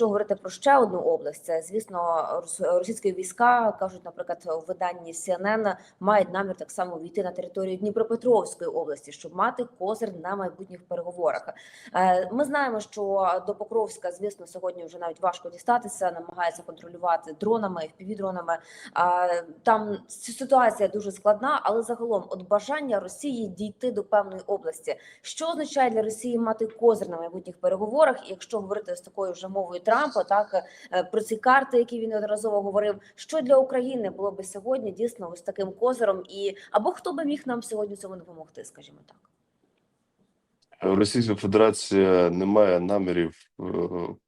якщо говорити про ще одну область, це звісно російські війська кажуть, наприклад, у виданні CNN, мають намір так само війти на територію Дніпропетровської області, щоб мати козир на майбутніх переговорах. Е, Ми знаємо, що до Покровська, звісно, сьогодні вже навіть важко дістатися, намагаються контролювати дронами, FPV-дронами. Там ситуація дуже складна, але загалом, от бажання Росії дійти до певної області, що означає для Росії мати козир на майбутніх переговорах, і якщо говорити з такою вже мовою Трампа, так е, про ці карти, які він неодноразово говорив, що для України було би сьогодні дійсно ось таким козиром, і або хто би міг нам сьогодні цьому допомогти, скажімо так. Російська Федерація не має намірів е,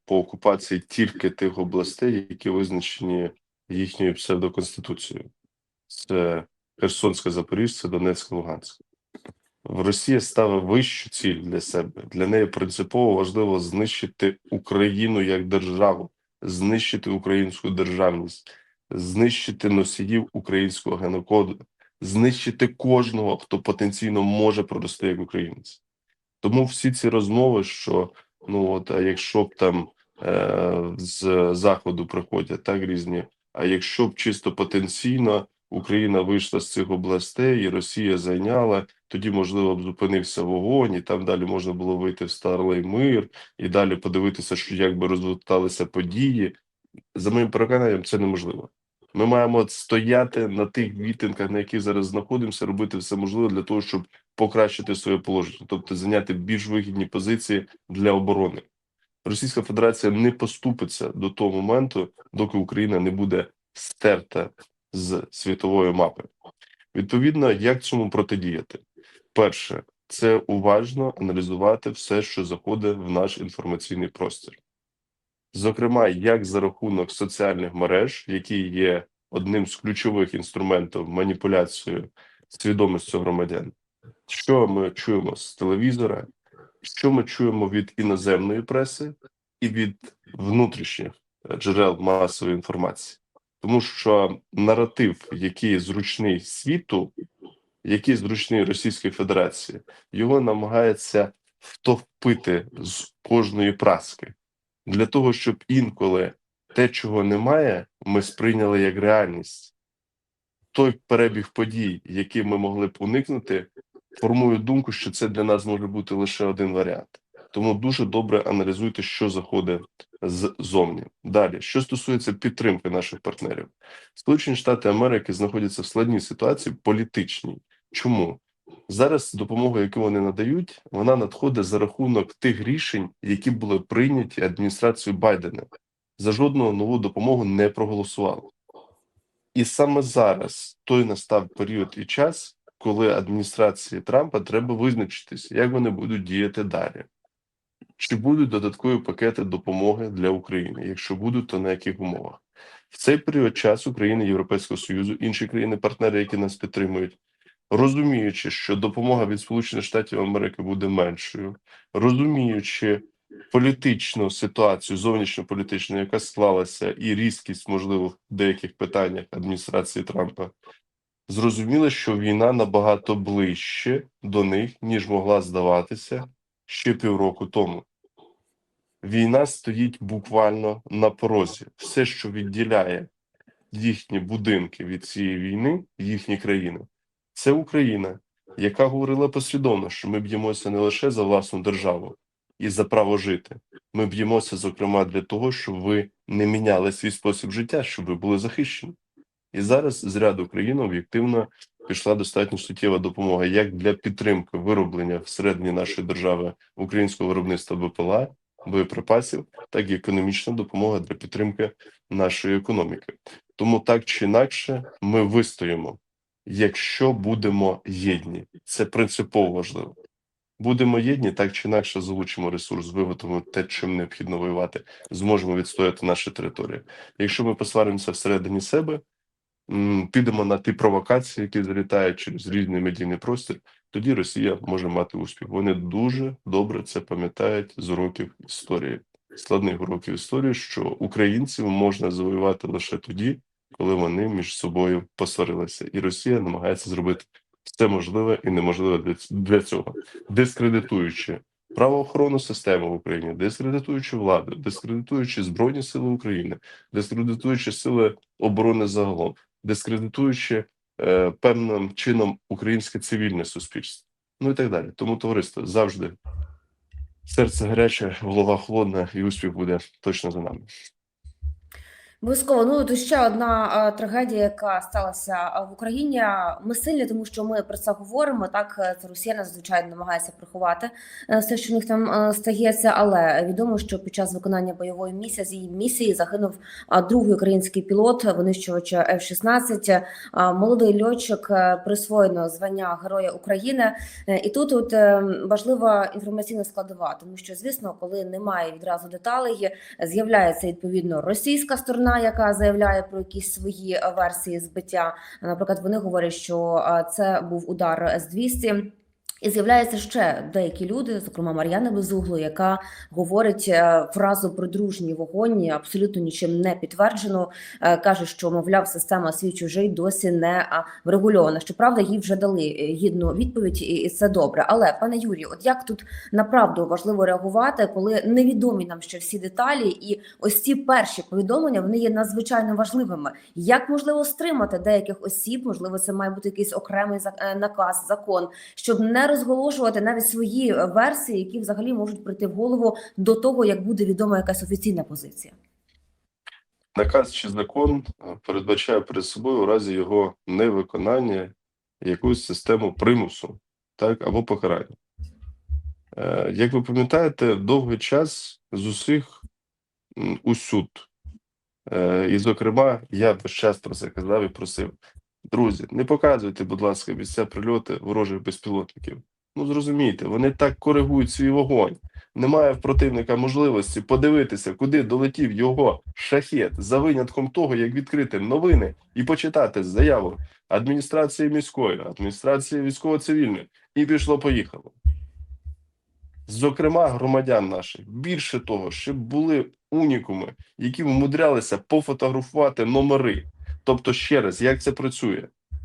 по окупації тільки тих областей, які визначені їхньою псевдоконституцією. Це Херсонська, Запоріжжя, Донецька, Луганська. Росія ставить вищу ціль для себе. Для неї принципово важливо знищити Україну як державу, знищити українську державність, знищити носіїв українського генокоду, знищити кожного, хто потенційно може прорости як українець. Тому всі ці розмови, що ну от а якщо б там е, з заходу приходять так різні, а якщо б чисто потенційно Україна вийшла з цих областей і Росія зайняла, тоді можливо б зупинився вогонь, і там далі можна було вийти в старлий мир, і далі подивитися, що як би розверталися події. За моїм переконанням, це неможливо. Ми маємо стояти на тих мітингах, на яких зараз знаходимося, робити все можливе для того, щоб покращити своє положення, тобто зайняти більш вигідні позиції для оборони. Російська Федерація не поступиться до того моменту, доки Україна не буде стерта з світової мапи. Відповідно, як цьому протидіяти? Перше, це уважно аналізувати все, що заходить в наш інформаційний простір. Зокрема, як за рахунок соціальних мереж, які є одним з ключових інструментів маніпуляції свідомістю громадян, що ми чуємо з телевізора, що ми чуємо від іноземної преси і від внутрішніх е, джерел масової інформації, тому що наратив, який зручний світу, який зручний Російській Федерації, його намагається втовпити з кожної праски для того, щоб інколи те, чого немає, ми сприйняли як реальність. Той перебіг подій, який ми могли б уникнути, формує думку, що це для нас може бути лише один варіант. Тому дуже добре аналізуйте, що заходить ззовні. Далі, що стосується підтримки наших партнерів, Сполучені Штати Америки знаходяться в складній ситуації політичній. Чому зараз допомога, яку вони надають, вона надходить за рахунок тих рішень, які були прийняті адміністрацією Байдена. За жодну нову допомогу не проголосували. І саме зараз той настав період і час, коли адміністрації Трампа треба визначитися, як вони будуть діяти далі. Чи будуть додаткові пакети допомоги для України? Якщо будуть, то на яких умовах? В цей період часу країни Європейського Союзу, інші країни-партнери, які нас підтримують, розуміючи, що допомога від Сполучених Штатів Америки буде меншою, розуміючи політичну ситуацію, зовнішньополітичну, яка склалася, і різкість, можливо, в деяких питаннях адміністрації Трампа, зрозуміли, що війна набагато ближче до них, ніж могла здаватися ще півроку тому. Війна стоїть буквально на порозі. Все, що відділяє їхні будинки від цієї війни, їхні країни, це Україна, яка говорила послідовно, що ми б'ємося не лише за власну державу і за право жити. Ми б'ємося, зокрема, для того, щоб ви не міняли свій спосіб життя, щоб ви були захищені. І зараз з ряду країн об'єктивно пішла достатньо суттєва допомога як для підтримки вироблення всередині нашої держави українського виробництва БПЛА, боєприпасів, так і економічна допомога для підтримки нашої економіки. Тому так чи інакше ми вистоїмо, якщо будемо єдні. Це принципово важливо. Будемо єдні, так чи інакше залучимо ресурс, виготовимо те, чим необхідно воювати, зможемо відстояти наші території. Якщо ми посваримося всередині себе, підемо на ті провокації, які залітають через різний медійний простір, тоді Росія може мати успіх. Вони дуже добре це пам'ятають з уроків історії, складних уроків історії, що українців можна завоювати лише тоді, коли вони між собою посварилися, і Росія намагається зробити все можливе і неможливе для цього, дискредитуючи правоохоронну систему в Україні, дискредитуючи владу, дискредитуючи Збройні Сили України, дискредитуючи сили оборони загалом, дискредитуючи е, певним чином українське цивільне суспільство, ну і так далі. Тому товариство завжди серце гаряче, голова холодна, і успіх буде точно за нами. Обов'язково. Ну то ще одна трагедія, яка сталася в Україні. Ми сильні, тому що ми про це говоримо. Так е, це Росія звичайно намагається приховати е, все, що в них там е, стається. Але відомо, що під час виконання бойової місії з її місії загинув другий український пілот винищувача F-16. А, Молодий льотчик присвоєно звання Героя України. І тут от важлива інформаційна складова, тому що звісно, коли немає відразу деталей, з'являється відповідно російська сторона, яка заявляє про якісь свої е, версії збиття. Наприклад, вони говорять, що е, це був удар с 200 і з'являються ще деякі люди, зокрема Мар'яна Безугло, яка говорить е, фразу про дружній вогонь, абсолютно нічим не підтверджено. Е, Каже, що мовляв, система свій чужий досі не врегульована. Щоправда, їй вже дали е, гідну відповідь, і це добре. Але пане Юрію, от як тут направду важливо реагувати, коли невідомі нам ще всі деталі, і ось ці перші повідомлення вони є надзвичайно важливими. Як можливо стримати деяких осіб? Можливо, це має бути якийсь окремий наказ, закон, щоб не розголошувати навіть свої е, версії, які взагалі можуть прийти в голову до того, як буде відома якась офіційна позиція. Наказ чи закон е, передбачає перед собою у разі його невиконання якусь систему примусу, так або покарання. Е, Як ви пам'ятаєте, довгий час з усіх м, усюд, е, і, зокрема, я весь час про це казав і просив. Друзі, не показуйте, будь ласка, місця прильоти ворожих безпілотників. Ну зрозумійте, вони так коригують свій вогонь. Немає в противника можливості подивитися, куди долетів його шахет, за винятком того, як відкрити новини і почитати заяву адміністрації міської, адміністрації військово-цивільної, і пішло-поїхало. Зокрема, громадян наших. Більше того, ще були унікуми, які вмудрялися пофотографувати номери. Тобто, ще раз, як це працює?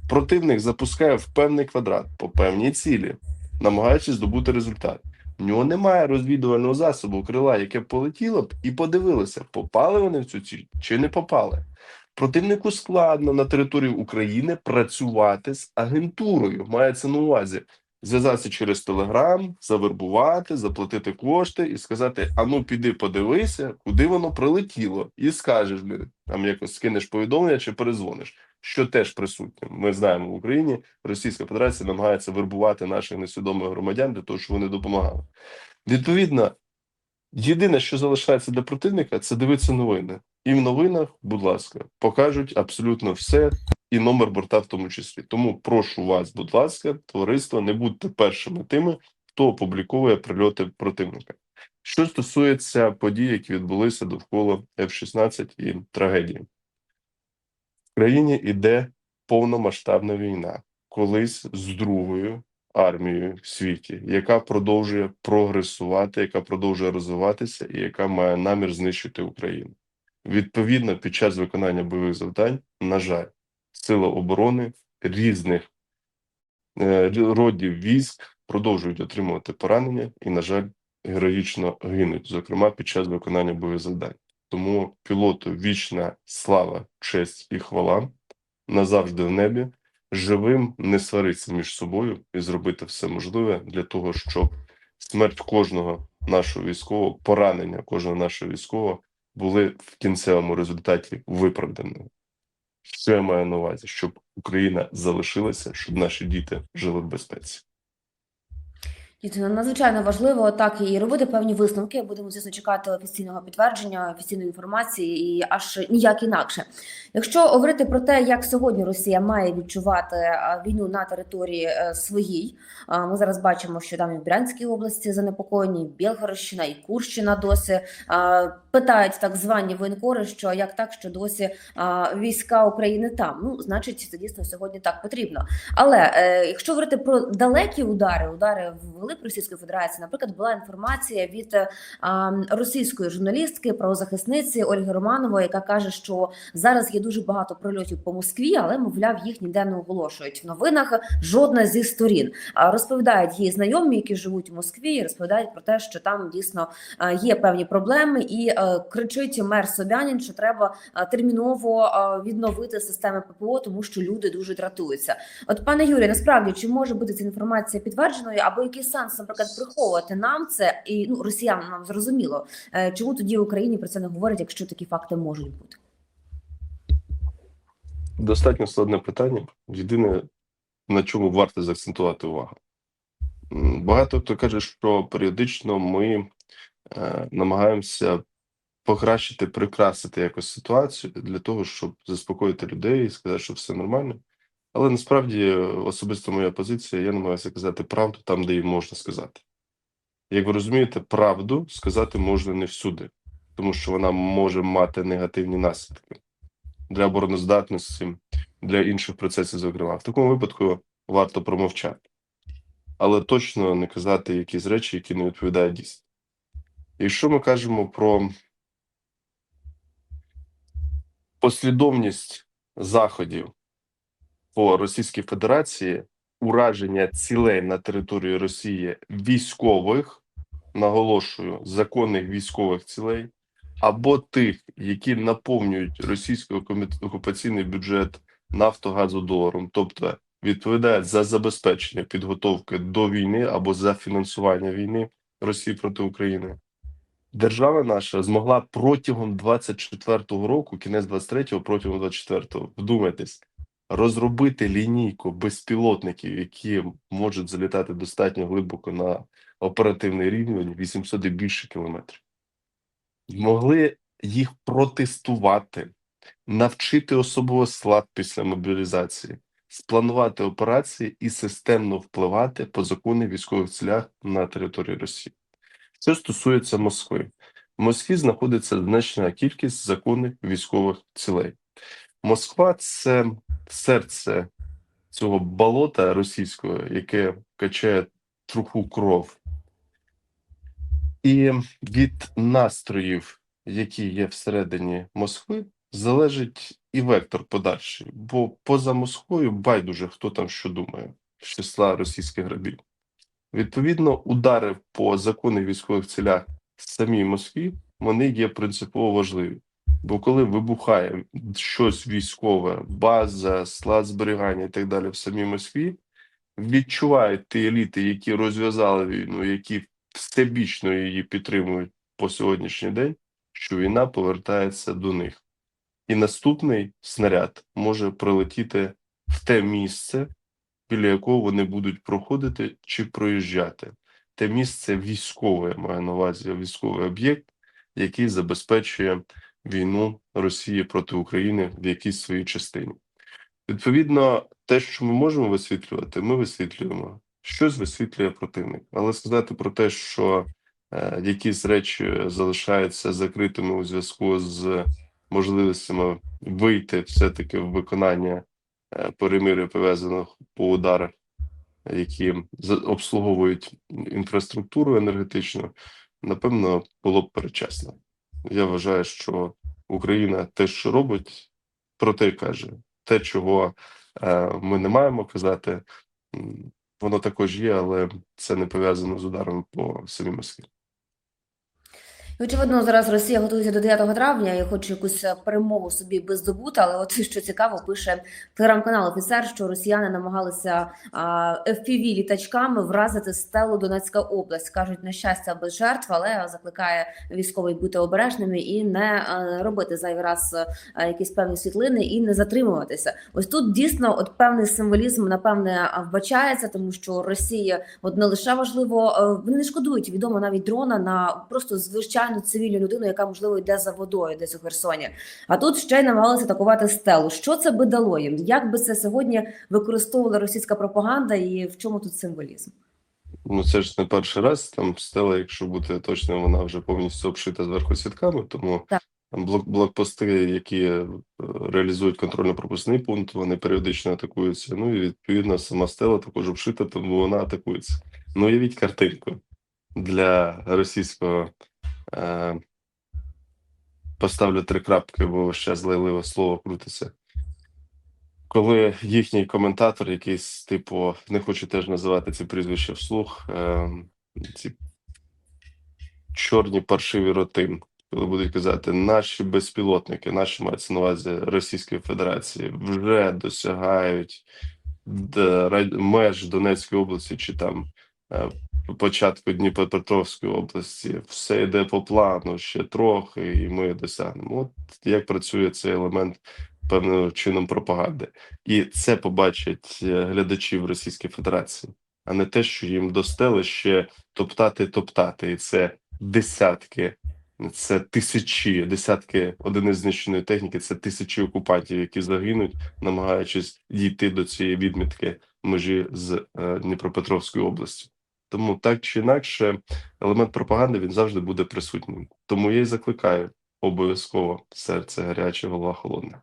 Противник запускає в певний квадрат по певній цілі, намагаючись здобути результат. В нього немає розвідувального засобу крила, яке полетіло б і подивилося, попали вони в цю ціль чи не попали. Противнику складно на території України працювати з агентурою. Мається на увазі зв'язатися через Телеграм, завербувати, заплатити кошти і сказати: а ну піди подивися, куди воно прилетіло, і скажеш мені, там якось скинеш повідомлення чи перезвониш, що теж присутнє. Ми знаємо в Україні, Російська Федерація намагається вербувати наших несвідомих громадян для того, щоб вони допомагали. Відповідно, єдине, що залишається для противника, це дивитися новини. І в новинах, будь ласка, покажуть абсолютно все, і номер борта в тому числі. Тому прошу вас, будь ласка, товариство, не будьте першими тими, хто опубліковує прильоти противника. Що стосується подій, які відбулися довкола F-16 і трагедії, в країні іде повномасштабна війна, колись з другою армією в світі, яка продовжує прогресувати, яка продовжує розвиватися і яка має намір знищити Україну. Відповідно, під час виконання бойових завдань, на жаль, сили оборони різних е, родів військ продовжують отримувати поранення і, на жаль, героїчно гинуть, зокрема під час виконання бойових завдань. Тому пілоту вічна слава, честь і хвала назавжди в небі, живим не сваритися між собою і зробити все можливе для того, щоб смерть кожного нашого військового, поранення кожного нашого військового були в кінцевому результаті виправданими. Що я маю на увазі, щоб Україна залишилася, щоб наші діти жили в безпеці. Дійсно, надзвичайно важливо так і робити певні висновки. Будемо звісно чекати офіційного підтвердження, офіційної інформації і аж ніяк інакше. Якщо говорити про те, як сьогодні Росія має відчувати війну на території е, своїй, ми зараз бачимо, що там і в Брянській області занепокоєні, і Білгородщина, і Курщина досі питають так звані воєнкори, що як так, що досі війська України там. Ну, значить, це дійсно сьогодні так потрібно. Але е, якщо говорити про далекі удари, удари в глиб Російської Федерації, наприклад, була інформація від е, російської журналістки, правозахисниці Ольги Романової, яка каже, що зараз є дуже багато прильотів по Москві, але мовляв їх ніде не оголошують в новинах. Жодна зі сторін розповідають її знайомі, які живуть у Москві, і розповідають про те, що там дійсно е, є певні проблеми, і е, кричить мер Собянін, що треба терміново відновити системи ППО, тому що люди дуже дратуються. От пане Юрію, насправді чи може бути ця інформація підтвердженою, або який сенс, наприклад, приховувати нам це і ну росіянам нам зрозуміло, Е, чому тоді в Україні про це не говорять, якщо такі факти можуть бути? Достатньо складне питання. Єдине, на чому варто заакцентувати увагу. Багато хто каже, що періодично ми е, намагаємося покращити, прикрасити якось ситуацію для того, щоб заспокоїти людей і сказати, що все нормально. Але насправді е, особисто моя позиція, я намагаюся казати правду там, де її можна сказати. Як ви розумієте, правду сказати можна не всюди, тому що вона може мати негативні наслідки для обороноздатності, для інших процесів, зокрема. В такому випадку варто промовчати, але точно не казати якісь речі, які не відповідають дійсності. Якщо ми кажемо про послідовність заходів по Російській Федерації, ураження цілей на території Росії військових, наголошую, законних військових цілей, або тих, які наповнюють російський окупа- окупаційний бюджет нафтогазодоларом, тобто відповідають за забезпечення підготовки до війни або за фінансування війни Росії проти України. Держава наша змогла протягом 24-го року, кінець 23-го, протягом 24-го, вдумайтесь, розробити лінійку безпілотників, які можуть залітати достатньо глибоко на оперативний рівень 800 і більше кілометрів. Могли їх протестувати, навчити особовий склад після мобілізації, спланувати операції і системно впливати по законних військових цілях на території Росії. Що стосується Москви, в Москві знаходиться значна кількість законних військових цілей. Москва це серце цього болота російського, яке качає труху кров. І від настроїв, які є всередині Москви, залежить і вектор подальший. Бо поза Москвою байдуже хто там що думає з числа російських грабів. Відповідно, удари по законних військових цілях самій Москві вони є принципово важливі. Бо коли вибухає щось військове, база, склад зберігання і так далі в самій Москві, відчувають ті еліти, які розв'язали війну, які всебічно її підтримують по сьогоднішній день, що війна повертається до них. І наступний снаряд може прилетіти в те місце, біля якого вони будуть проходити чи проїжджати. Те місце військове, маю на увазі військовий об'єкт, який забезпечує війну Росії проти України в якійсь своїй частині. Відповідно, те, що ми можемо висвітлювати, ми висвітлюємо. Щось висвітлює противник. Але сказати про те, що е, якісь речі залишаються закритими у зв'язку з можливостями вийти все-таки в виконання е, перемир'я пов'язаних по ударах, які обслуговують інфраструктуру енергетичну, напевно, було б перечасно. Я вважаю, що Україна те, що робить, про те каже. Те, чого е, ми не маємо казати, воно також є, але це не пов'язано з ударом по самій Москві. І, Очевидно, зараз Росія готується до 9 травня і хоче якусь е, перемогу собі би здобути. Але от що цікаво, пише телеграм-канал офіцер, що росіяни намагалися fpv літачками вразити стелу Донецька область. кажуть, на щастя без жертв, але закликає військовий бути обережними і не е, робити зайвий раз е, якісь певні світлини і не затримуватися. Ось тут дійсно от певний символізм напевне вбачається, тому що Росія от не лише важливо, вони не шкодують відомо навіть дрона на просто звичайну цивільну людину, яка можливо йде за водою десь у Херсоні. А тут ще й намагалися атакувати стелу. Що це би дало їм? Як би це сьогодні використовувала російська пропаганда, і в чому тут символізм? Ну, це ж не перший раз. Там стела, якщо бути точним, вона вже повністю обшита зверху сітками, тому Так. там блок блокпости, які е, реалізують контрольно-пропускний пункт, вони періодично атакуються. Ну і відповідно сама стела також обшита, тому вона атакується. Ну, уявіть картинку для російського. Е, поставлю три крапки, бо ще злайливе слово крутиться. Коли їхній коментатор, якийсь, типу, не хочу теж називати ці прізвища вслух, е, ці чорні паршиві роти, коли будуть казати, наші безпілотники, наші мається на увазі Російської Федерації, вже досягають меж Донецької області чи там е, початку Дніпропетровської області, все йде по плану ще трохи, і ми досягнемо. От як працює цей елемент певним чином пропаганди, і це побачать е, глядачі в Російській Федерації, а не те, що їм достели ще топтати, топтати, і це десятки. Це тисячі, десятки одиниць знищеної техніки, це тисячі окупантів, які загинуть, намагаючись дійти до цієї відмітки межі з е, Дніпропетровською областю. Тому так чи інакше, елемент пропаганди він завжди буде присутнім. Тому я й закликаю обов'язково серце гаряче, голова холодна.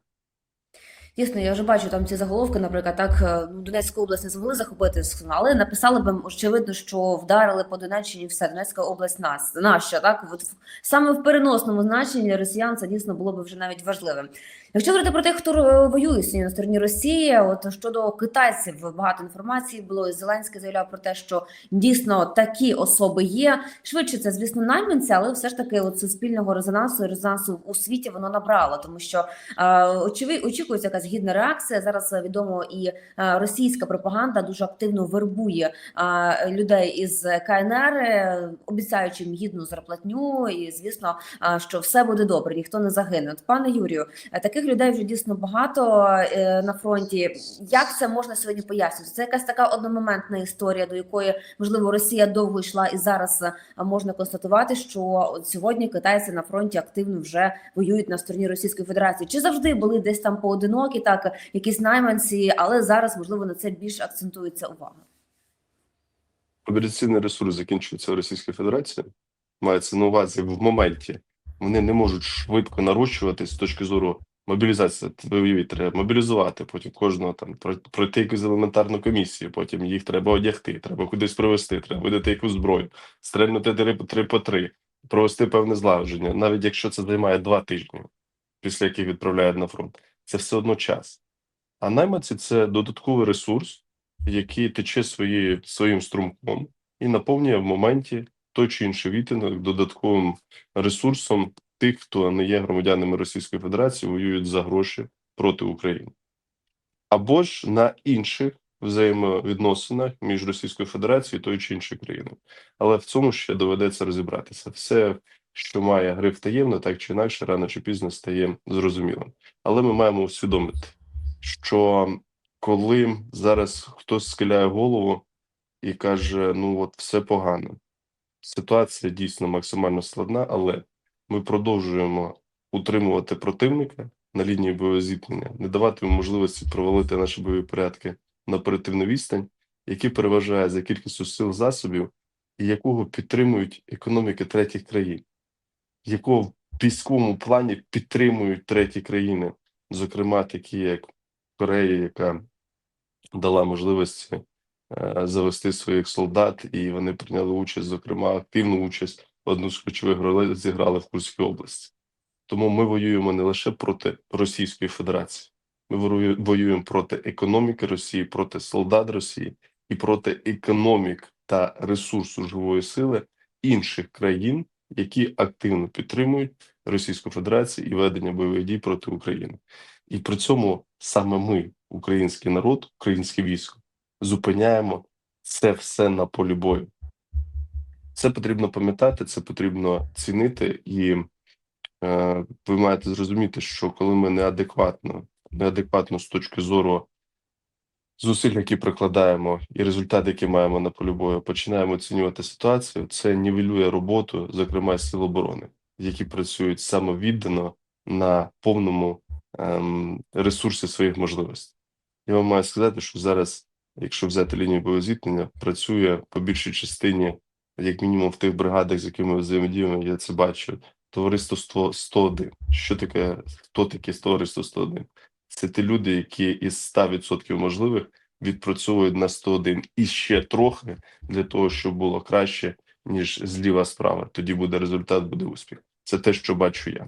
Дійсно, я вже бачу там ці заголовки, наприклад, так е, Донецьку область не змогли захопити, але написали б очевидно, що вдарили по Донеччині все, Донецька область нас наша, так от саме в переносному значенні росіян це дійсно було б вже навіть важливим. Якщо говорити про тих, хто воює сьогодні на стороні Росії, от щодо китайців багато інформації було. і Зеленський заявляв про те, що дійсно такі особи є. Швидше це, звісно, найманці, але все ж таки, от суспільного резонансу і резонансу у світі воно набрало, тому що очевидь, очікується якась гідна реакція. Зараз відомо і російська пропаганда дуже активно вербує людей із КНР, обіцяючи їм гідну зарплатню, і звісно, що все буде добре, ніхто не загине. От, пане Юрію, е, таких людей вже дійсно багато е, на фронті. Як це можна сьогодні пояснити? Це якась така одномоментна історія, до якої можливо Росія довго йшла, і зараз е, можна констатувати, що сьогодні китайці на фронті активно вже воюють на стороні Російської Федерації. Чи завжди були десь там поодинокі, так якісь найманці, але зараз можливо на це більш акцентується увага. Мобілізаційний ресурс закінчується в Російській Федерації. Мається на увазі в моменті. Вони не можуть швидко нарощуватись з точки зору мобілізації. Ви уявіть, треба мобілізувати, потім кожного там пройти якусь елементарну комісію, потім їх треба одягти, треба кудись привезти, треба видати якусь зброю, стрельнути три, три по три, провести певне злагодження, навіть якщо це займає два тижні, після яких відправляють на фронт. Це все одно час. А найманці це додатковий ресурс, який тече свої, своїм струмком і наповнює в моменті той чи інший відтинок додатковим ресурсом тих, хто не є громадянами Російської Федерації, воюють за гроші проти України. Або ж на інших взаємовідносинах між Російською Федерацією і тою чи іншою країною. Але в цьому ще доведеться розібратися. Все, що має гриф таємно, так чи інакше, рано чи пізно стає зрозумілим. Але ми маємо усвідомити, що коли зараз хтось схиляє голову і каже: ну от все погано, ситуація дійсно максимально складна, але ми продовжуємо утримувати противника на лінії бойового зіткнення, не давати йому можливості провалити наші бойові порядки на оперативну відстань, який переважає за кількістю сил засобів, і якого підтримують економіки третіх країн, якого в військовому плані підтримують треті країни, зокрема такі як Корея, яка дала можливості е, завести своїх солдат, і вони прийняли участь, зокрема, активну участь одну з ключових ролей зіграли в Курській області. Тому ми воюємо не лише проти Російської Федерації, ми воюємо проти економіки Росії, проти солдат Росії і проти економік та ресурсу живої сили інших країн, які активно підтримують Російську Федерацію і ведення бойових дій проти України. І при цьому саме ми, український народ, українське військо, зупиняємо це все на полі бою. Це потрібно пам'ятати, це потрібно цінити, і е, ви маєте зрозуміти, що коли ми неадекватно, неадекватно з точки зору зусиль, які прикладаємо, і результат, який маємо на полі бою, починаємо оцінювати ситуацію, це нівелює роботу, зокрема сил оборони, які працюють самовіддано на повному ем, ресурсі своїх можливостей. Я вам маю сказати, що зараз, якщо взяти лінію бойового зіткнення, працює по більшій частині, як мінімум в тих бригадах, з якими ми взаємодіємо, я це бачу. Товариство 101. Що таке? Хто таке товариство 101? Це ті люди, які із 100% можливих відпрацьовують на 101 і ще трохи для того, щоб було краще, ніж зліва справа. Тоді буде результат, буде успіх. Це те, що бачу я.